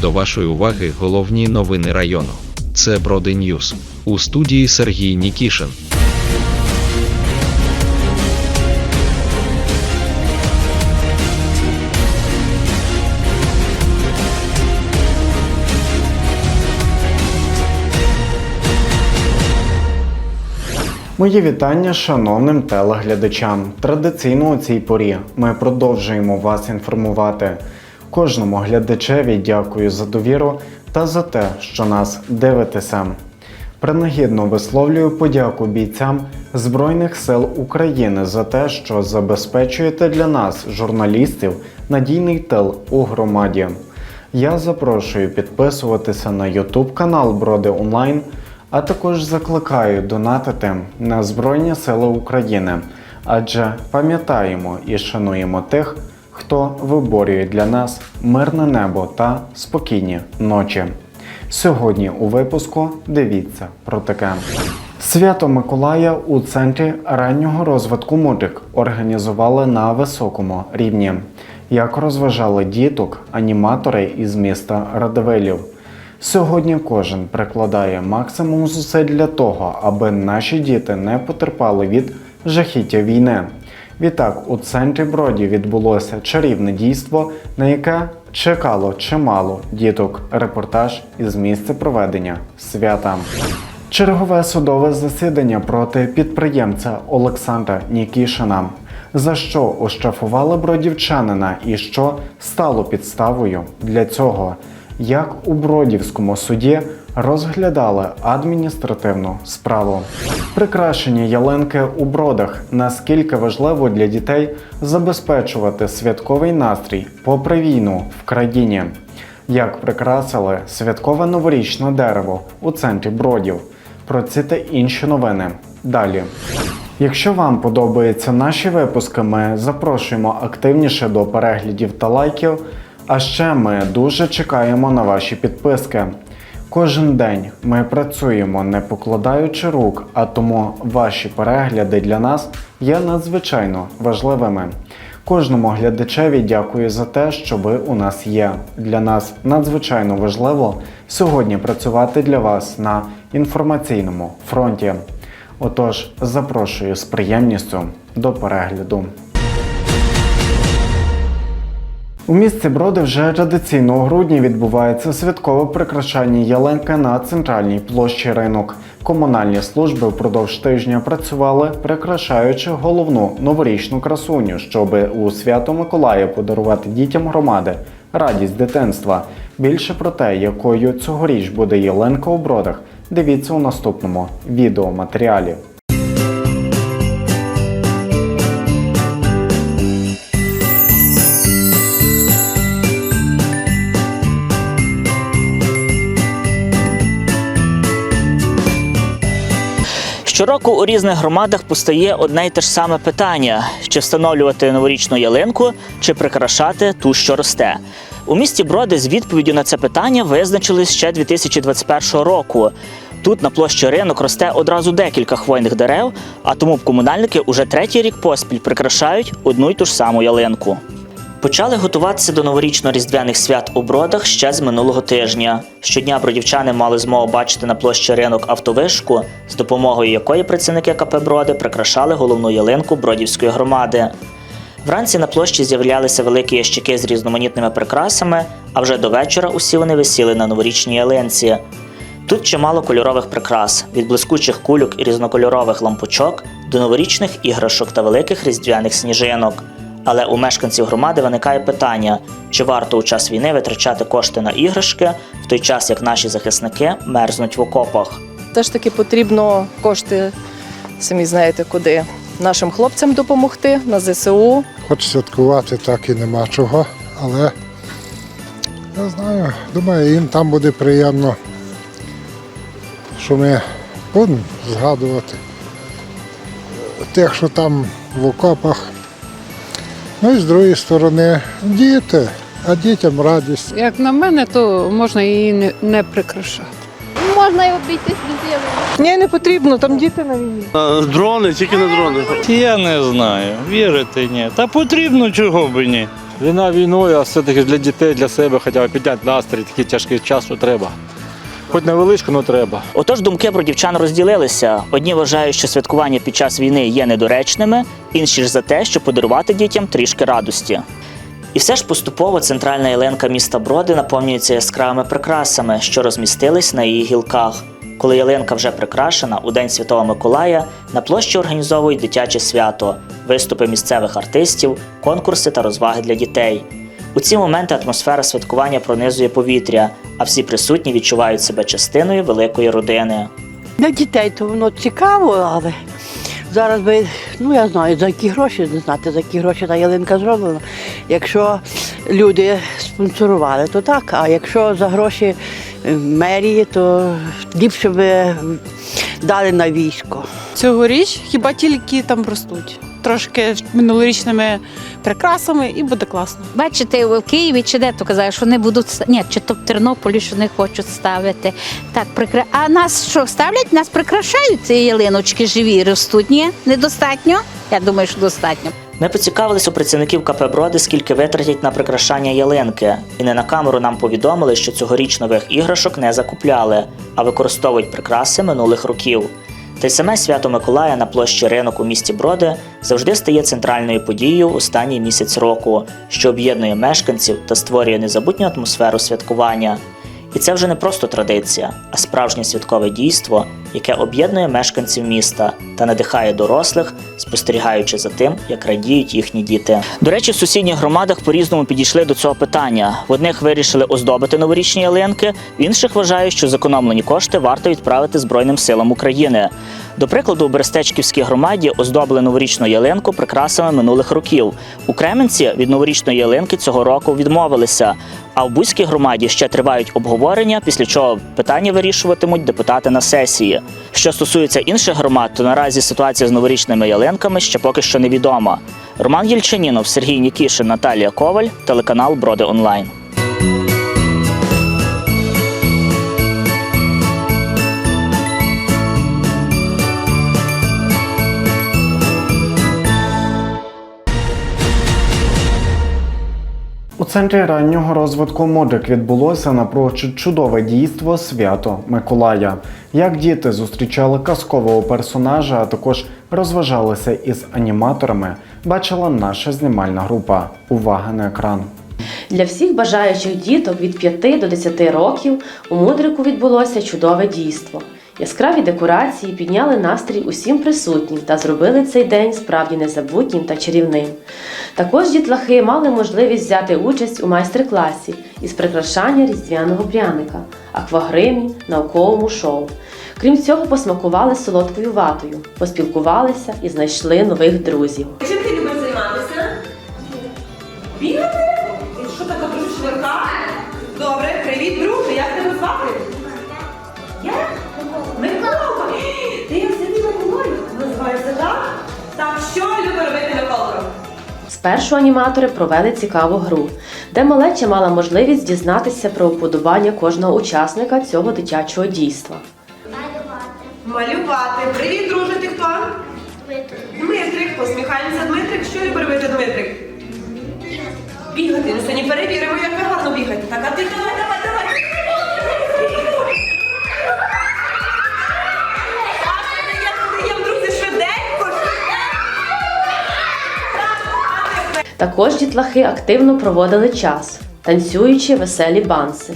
До вашої уваги головні новини району. Це Броди Ньюс. У студії Сергій Нікішин. Мої вітання шановним телеглядачам. Традиційно у цій порі ми продовжуємо вас інформувати. Кожному глядачеві дякую за довіру та за те, що нас дивитеся. Принагідно висловлюю подяку бійцям Збройних сил України за те, що забезпечуєте для нас, журналістів, надійний тил у громаді. Я запрошую підписуватися на YouTube канал Броди Онлайн, а також закликаю донатити на Збройні Сили України, адже пам'ятаємо і шануємо тих, хто виборює для нас мирне небо та спокійні ночі. Сьогодні у випуску дивіться про таке. Свято Миколая у центрі раннього розвитку мудрик організували на високому рівні. Як розважали діток, аніматори із міста Радивилів. Сьогодні кожен прикладає максимум зусиль для того, аби наші діти не потерпали від жахіття війни. Відтак, у центрі Броді відбулося чарівне дійство, на яке чекало чимало діток. Репортаж із місця проведення свята. Чергове судове засідання проти підприємця Олександра Нікішина. За що оштрафували бродівчанина і що стало підставою для цього? Як у Бродівському суді розглядали адміністративну справу. Прикрашені ялинки у бродах. Наскільки важливо для дітей забезпечувати святковий настрій попри війну в країні? Як прикрасили святкове новорічне дерево у центрі бродів? Про ці та інші новини далі. Якщо вам подобаються наші випуски, ми запрошуємо активніше до переглядів та лайків. А ще ми дуже чекаємо на ваші підписки. Кожен день ми працюємо не покладаючи рук, а тому ваші перегляди для нас є надзвичайно важливими. Кожному глядачеві дякую за те, що ви у нас є. Для нас надзвичайно важливо сьогодні працювати для вас на інформаційному фронті. Отож, запрошую з приємністю до перегляду. У місті Броди вже традиційно у грудні відбувається святкове прикрашання ялинки на центральній площі ринок. Комунальні служби впродовж тижня працювали, прикрашаючи головну новорічну красуню, щоб у свято Миколая подарувати дітям громади радість дитинства. Більше про те, якою цьогоріч буде ялинка у бродах, дивіться у наступному відеоматеріалі. Щороку у різних громадах постає одне й те ж саме питання: чи встановлювати новорічну ялинку, чи прикрашати ту, що росте. У місті Броди з відповіддю на це питання визначились ще 2021 року. Тут на площі ринок росте одразу декілька хвойних дерев, а тому комунальники уже третій рік поспіль прикрашають одну й ту ж саму ялинку. Почали готуватися до новорічно-різдвяних свят у бродах ще з минулого тижня. Щодня бродівчани мали змогу бачити на площі ринок автовишку, з допомогою якої працівники КП Броди прикрашали головну ялинку бродівської громади. Вранці на площі з'являлися великі ящики з різноманітними прикрасами, а вже до вечора усі вони висіли на новорічній ялинці. Тут чимало кольорових прикрас від блискучих кульок і різнокольорових лампочок до новорічних іграшок та великих різдвяних сніжинок. Але у мешканців громади виникає питання, чи варто у час війни витрачати кошти на іграшки в той час, як наші захисники мерзнуть в окопах. Все ж таки потрібно кошти, самі знаєте куди, нашим хлопцям допомогти на ЗСУ. Хоч святкувати так і нема чого, але я знаю, думаю, їм там буде приємно, що ми будемо згадувати тих, що там в окопах. Ну і з другої сторони, діти, а дітям радість. Як на мене, то можна її не, не прикрашати. Можна й обійтись без. Ні, не потрібно, там діти на війні. А, Дрони, тільки на дрони. Я не знаю, вірити ні. Та потрібно чого б ні. Війна війною, а все-таки для дітей, для себе хоча б підняти настрій, такий тяжкий час, що треба. Хоч невеличко, але треба. Отож, думки про дівчан розділилися. Одні вважають, що святкування під час війни є недоречними, інші ж за те, щоб подарувати дітям трішки радості. І все ж поступово центральна ялинка міста Броди наповнюється яскравими прикрасами, що розмістились на її гілках. Коли ялинка вже прикрашена, у День Святого Миколая на площі організовують дитяче свято, виступи місцевих артистів, конкурси та розваги для дітей. У ці моменти атмосфера святкування пронизує повітря, а всі присутні відчувають себе частиною великої родини. Для дітей то воно цікаво, але зараз би, ну я знаю, за які гроші, не знати, за які гроші та ялинка зроблена. Якщо люди спонсорували, то так. А якщо за гроші е, мерії, то ліпше би дали на військо. Цьогоріч хіба тільки там ростуть. Трошки минулорічними прикрасами і буде класно. Бачите, в Києві чи де то казали, що не будуть ні, чи то в Тернополі, що не хочуть ставити. Так, прикра... А нас що ставлять? Нас прикрашають ці ялиночки живі ростуть. Ні, недостатньо. Я думаю, що достатньо. Ми поцікавились у працівників КП Броди, скільки витратять на прикрашання ялинки, і не на камеру нам повідомили, що цьогоріч нових іграшок не закупляли, а використовують прикраси минулих років. Й саме свято Миколая на площі ринок у місті Броди завжди стає центральною подією останній місяць року, що об'єднує мешканців та створює незабутню атмосферу святкування. І це вже не просто традиція, а справжнє святкове дійство, яке об'єднує мешканців міста та надихає дорослих, спостерігаючи за тим, як радіють їхні діти. До речі, в сусідніх громадах по-різному підійшли до цього питання. В одних вирішили оздобити новорічні ялинки, в інших вважають, що зекономлені кошти варто відправити Збройним силам України. До прикладу, у Берестечківській громаді оздобили новорічну ялинку прикрасами минулих років. У Кременці від новорічної ялинки цього року відмовилися. А в Бузькій громаді ще тривають обговорення, після чого питання вирішуватимуть депутати на сесії. Що стосується інших громад, то наразі ситуація з новорічними ялинками ще поки що невідома. Роман Єльчанінов, Сергій Нікішин, Наталія Коваль, телеканал Броди Онлайн. У центрі раннього розвитку Модрик відбулося напрочуд чудове дійство свято Миколая. Як діти зустрічали казкового персонажа, а також розважалися із аніматорами, бачила наша знімальна група. Увага на екран. Для всіх бажаючих діток від 5 до 10 років у мудрику відбулося чудове дійство. Яскраві декорації підняли настрій усім присутнім та зробили цей день справді незабутнім та чарівним. Також дітлахи мали можливість взяти участь у майстер-класі із прикрашання різдвяного пряника, аквагримі, науковому шоу. Крім цього, посмакували солодкою ватою, поспілкувалися і знайшли нових друзів. Спершу аніматори провели цікаву гру, де малеча мала можливість дізнатися про уподобання кожного учасника цього дитячого дійства. Малювати. Привіт, друже, ти хто? Дмитрик. Дмитрик, посміхаємося, Дмитрик. Що любить робити Дмитрик? Також дітлахи активно проводили час, танцюючи веселі банси.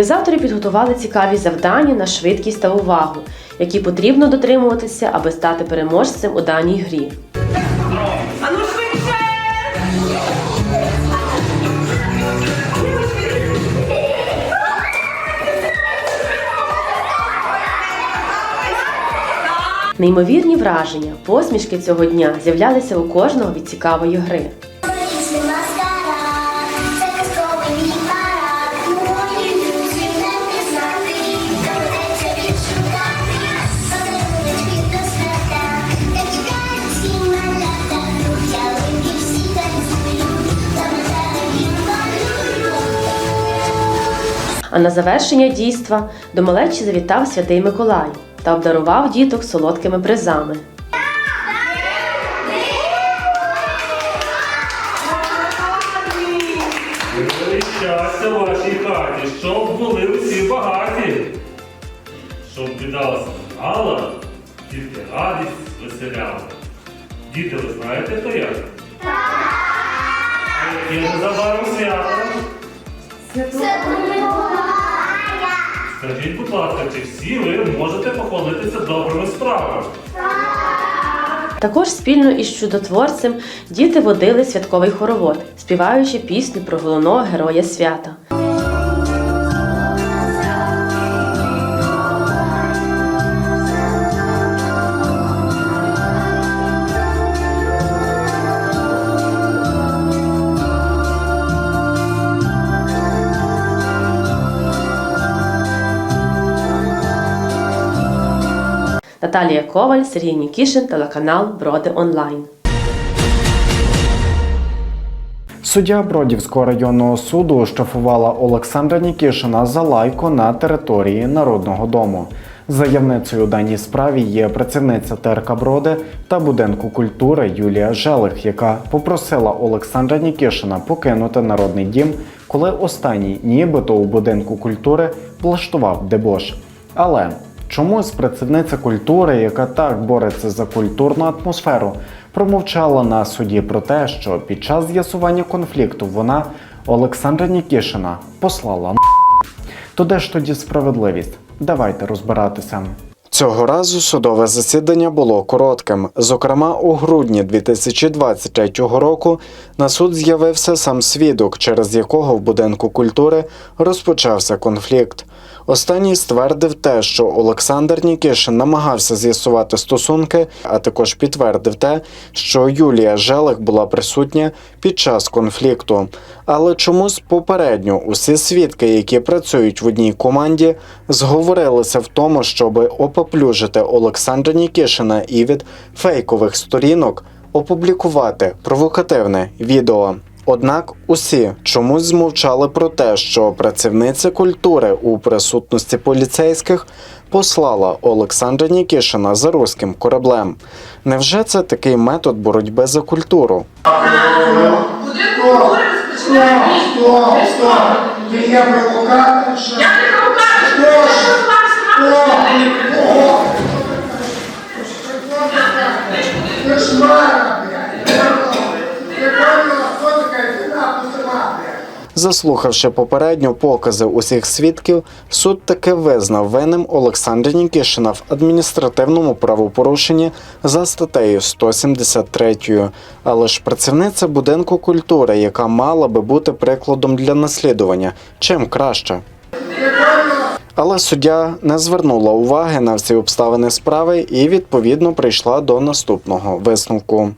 Організатори підготували цікаві завдання на швидкість та увагу, які потрібно дотримуватися, аби стати переможцем у даній грі. Неймовірні враження, посмішки цього дня з'являлися у кожного від цікавої гри. А на завершення дійства до малечі завітав святий Миколай та обдарував діток солодкими призами. Щастя вашій хаті, щоб були усі багаті. Щоб біда мала, тільки радість веселяла. Діти, ви знаєте, хто я? А яке незабаром свято? Скажіть, будь ласка, чи всі ви можете похвалитися добрими справами? Також спільно із чудотворцем діти водили святковий хоровод, співаючи пісню про головного героя свята. Наталія Коваль, Сергій Нікішин, телеканал Броди Онлайн. Суддя Бродівського районного суду оштрафувала Олександра Нікішина за лайко на території Народного дому. Заявницею у даній справі є працівниця ТРК Броди та будинку культури Юлія Желих, яка попросила Олександра Нікішина покинути народний дім, коли останній нібито у будинку культури влаштував дебош. Але чомусь працівниця культури, яка так бореться за культурну атмосферу, промовчала на суді про те, що під час з'ясування конфлікту вона Олександра Нікішина послала на то де ж тоді справедливість? Давайте розбиратися. Цього разу судове засідання було коротким. Зокрема, у грудні 2023 року на суд з'явився сам свідок, через якого в будинку культури розпочався конфлікт. Останній ствердив те, що Олександр Нікішин намагався з'ясувати стосунки, а також підтвердив те, що Юлія Желих була присутня під час конфлікту. Але чомусь попередньо усі свідки, які працюють в одній команді, зговорилися в тому, щоб опоплюжити Олександра Нікішина і від фейкових сторінок опублікувати провокативне відео. Однак усі чомусь змовчали про те, що працівниця культури у присутності поліцейських послала Олександра Нікішина за руським кораблем. Невже це такий метод боротьби за культуру? Блядь! Ти поняла, хто така ціна посила, блядь? Заслухавши попередньо покази усіх свідків, суд таки визнав винним Олександра Нікішина в адміністративному правопорушенні за статтею 173. Але ж працівниця будинку культури, яка мала би бути прикладом для наслідування, чим краще. Але суддя не звернула уваги на всі обставини справи і відповідно прийшла до наступного висновку.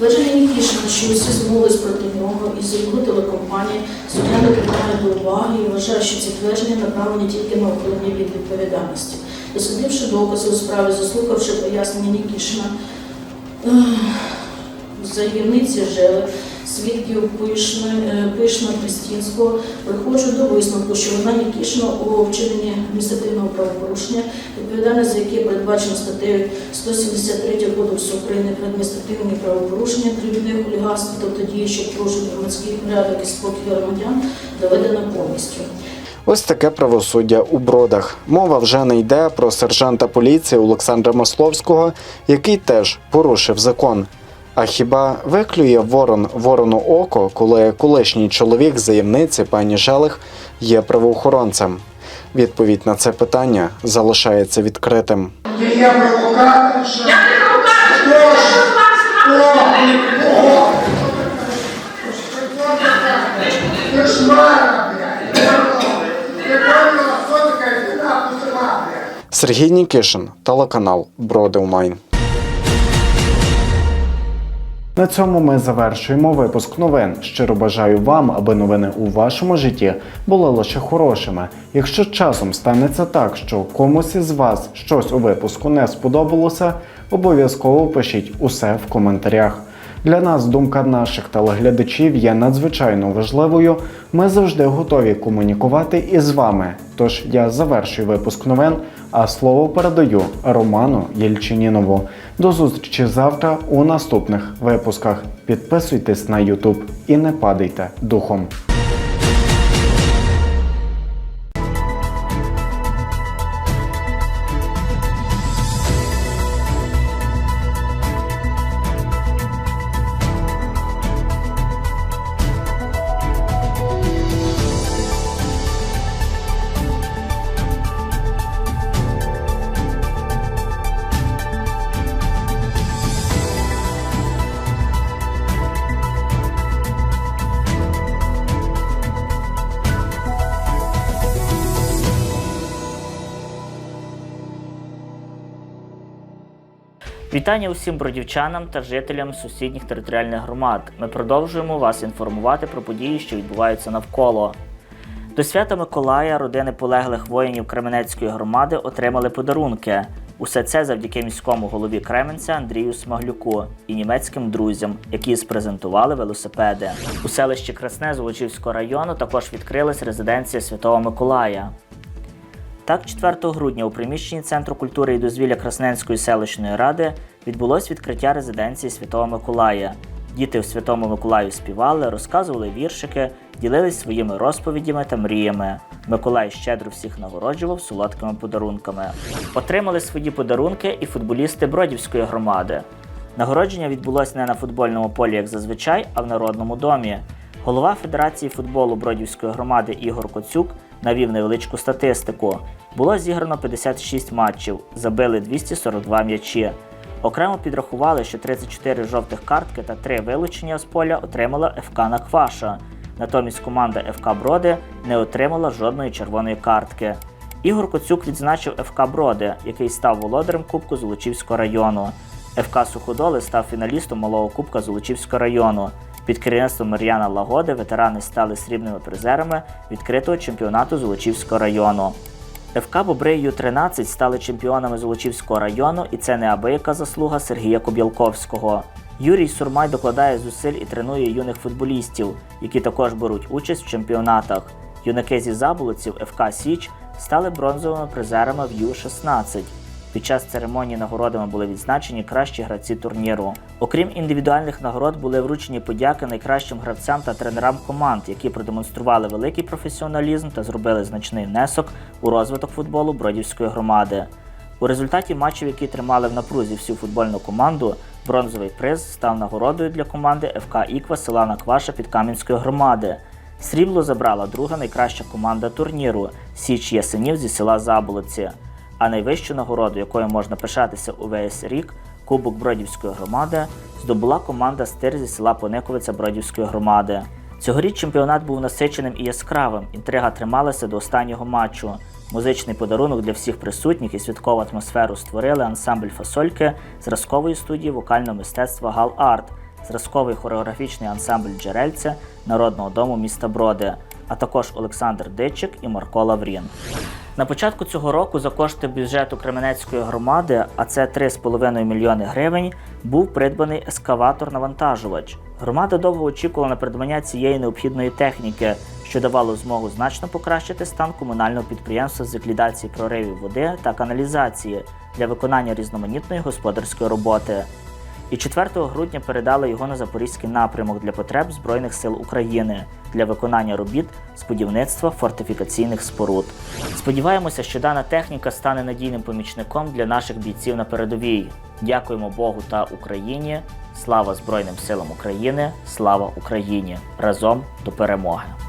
Вважає Нікішина, що усі змовились проти нього і за його не приймає до уваги і вважає, що ці твердження направлені тільки на ухилення від відповідальності. Дослідивши докази у справі, заслухавши пояснення Нікішина, заявниці Жели, свідків Пишна, е, Пишна приходжу до висновку, що вона Нікішина у вчиненні адміністративного правопорушення, відповідальність за яке передбачено статтею 173 Кодексу України про адміністративні правопорушення, кримінальне хуліганство, тобто дії, що порушують громадський порядок і спокій громадян, доведено повністю. Ось таке правосуддя у бродах. Мова вже не йде про сержанта поліції Олександра Масловського, який теж порушив закон. А хіба виклює ворон ворону око, коли колишній чоловік заємниці пані Желих є правоохоронцем? Відповідь на це питання залишається відкритим. Є. Я не провокатор! Кошмара, блядь! Ти поняла, хто така ціна посила, блядь? Сергій Нікишин, телеканал Бродилмайн. На цьому ми завершуємо випуск новин. Щиро бажаю вам, аби новини у вашому житті були лише хорошими. Якщо часом станеться так, що комусь із вас щось у випуску не сподобалося, обов'язково пишіть усе в коментарях. Для нас думка наших телеглядачів є надзвичайно важливою. Ми завжди готові комунікувати із вами. Тож я завершую випуск новин, а слово передаю Роману Єльчинінову. До зустрічі завтра у наступних випусках. Підписуйтесь на YouTube і не падайте духом. Вітання усім бродівчанам та жителям сусідніх територіальних громад. Ми продовжуємо вас інформувати про події, що відбуваються навколо. До свята Миколая родини полеглих воїнів Кременецької громади отримали подарунки. Усе це завдяки міському голові Кременця Андрію Смаглюку і німецьким друзям, які спрезентували велосипеди. У селищі Красне Золочівського району також відкрилась резиденція Святого Миколая. Так, 4 грудня у приміщенні Центру культури і дозвілля Красненської селищної ради відбулось відкриття резиденції Святого Миколая. Діти у Святому Миколаю співали, розказували віршики, ділились своїми розповідями та мріями. Миколай щедро всіх нагороджував солодкими подарунками. Отримали свої подарунки і футболісти Бродівської громади. Нагородження відбулось не на футбольному полі, як зазвичай, а в народному домі. Голова Федерації футболу Бродівської громади Ігор Коцюк навів невеличку статистику. Було зіграно 56 матчів, забили 242 м'ячі. Окремо підрахували, що 34 жовтих картки та 3 вилучення з поля отримала ФК Накваша. Натомість команда ФК Броди не отримала жодної червоної картки. Ігор Коцюк відзначив ФК Броди, який став володарем Кубку Золочівського району. ФК Суходоли став фіналістом малого Кубка Золочівського району. Під керівництвом Мар'яна Лагоди ветерани стали срібними призерами відкритого чемпіонату Золочівського району. ФК Бобри Ю-13 стали чемпіонами Золочівського району, і це неабияка заслуга Сергія Кобілковського. Юрій Сурмай докладає зусиль і тренує юних футболістів, які також беруть участь в чемпіонатах. Юнаки зі заболоців ФК Січ стали бронзовими призерами в Ю-16. Під час церемонії нагородами були відзначені кращі гравці турніру. Окрім індивідуальних нагород, були вручені подяки найкращим гравцям та тренерам команд, які продемонстрували великий професіоналізм та зробили значний внесок у розвиток футболу Бродівської громади. У результаті матчів, які тримали в напрузі всю футбольну команду, бронзовий приз став нагородою для команди ФК Іква села Накваша Підкам'янської громади. Срібло забрала друга найкраща команда турніру Січ Ясенів зі села Заболоці. А найвищу нагороду, якою можна пишатися увесь рік, Кубок Бродівської громади, здобула команда Стир зі села Пониковиця Бродівської громади. Цьогоріч чемпіонат був насиченим і яскравим. Інтрига трималася до останнього матчу. Музичний подарунок для всіх присутніх і святкову атмосферу створили ансамбль фасольки зразкової студії вокального мистецтва Гал Арт, зразковий хореографічний ансамбль Джерельця Народного дому міста Броди, а також Олександр Дичик і Марко Лаврін. На початку цього року за кошти бюджету Кременецької громади, а це 3,5 мільйони гривень, був придбаний ескаватор-навантажувач. Громада довго очікувала на придбання цієї необхідної техніки, що давало змогу значно покращити стан комунального підприємства з ліквідації проривів води та каналізації для виконання різноманітної господарської роботи. І 4 грудня передали його на запорізький напрямок для потреб Збройних сил України для виконання робіт з будівництва фортифікаційних споруд. Сподіваємося, що дана техніка стане надійним помічником для наших бійців на передовій. Дякуємо Богу та Україні. Слава Збройним силам України! Слава Україні! Разом до перемоги!